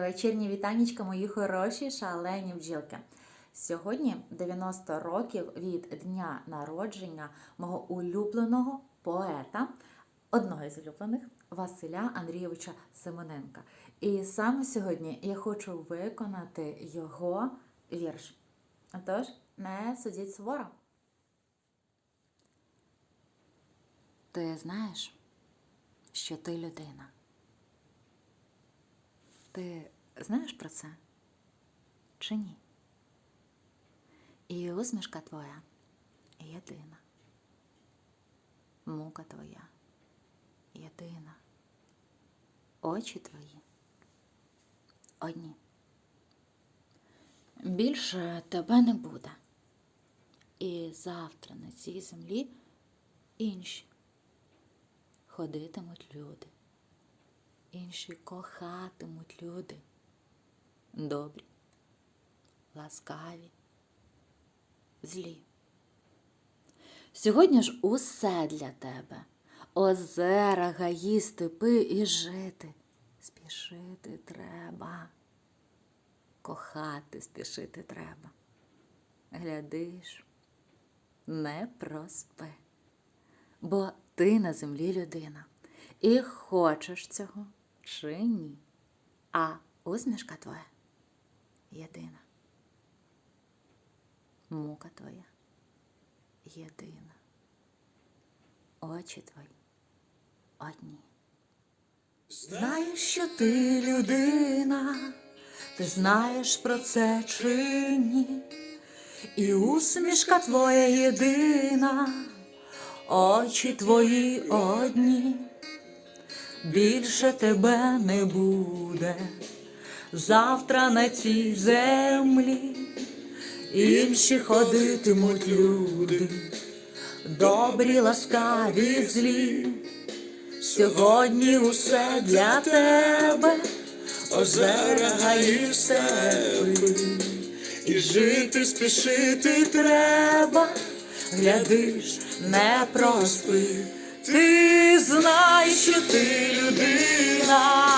Вечірні вітанечка, мої хороші шалені бджілки. Сьогодні 90 років від дня народження мого улюбленого поета, одного із улюблених Василя Андрійовича Симоненка. І саме сьогодні я хочу виконати його вірш. Отож, не судіть суворо. Ти знаєш, що ти людина. Ти знаєш про це? Чи ні? І усмішка твоя єдина. Мука твоя єдина. Очі твої одні. Більше тебе не буде. І завтра на цій землі інші ходитимуть люди інші кохатимуть люди. Добрі, ласкаві, злі. Сьогодні ж усе для тебе. Озера, гаї, степи і жити. Спішити треба. Кохати спішити треба. Глядиш, не проспи, бо ти на землі людина. І хочеш цього чи ні. А усмішка твоя єдина. Мука твоя єдина. Очі твої одні. Знаєш, що ти людина, ти знаєш про це чи ні. І усмішка твоя єдина, очі твої одні більше тебе не буде. Завтра на цій землі інші ходитимуть люди, добрі, ласкаві, злі. Сьогодні усе для тебе, озера гаї степи, і жити спішити треба, глядиш, не проспи. Ти знаєш, що ти людина,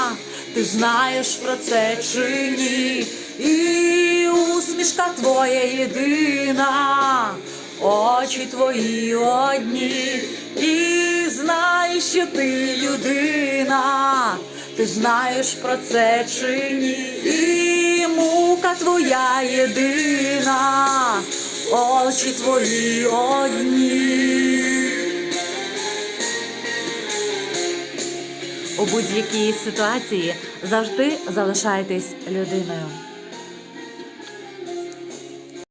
ти знаєш про це чи ні, і усмішка твоя єдина, очі твої одні, і знаєш, що ти людина, ти знаєш про це чи ні, і мука твоя єдина, очі твої одні. У будь-якій ситуації завжди залишайтесь людиною.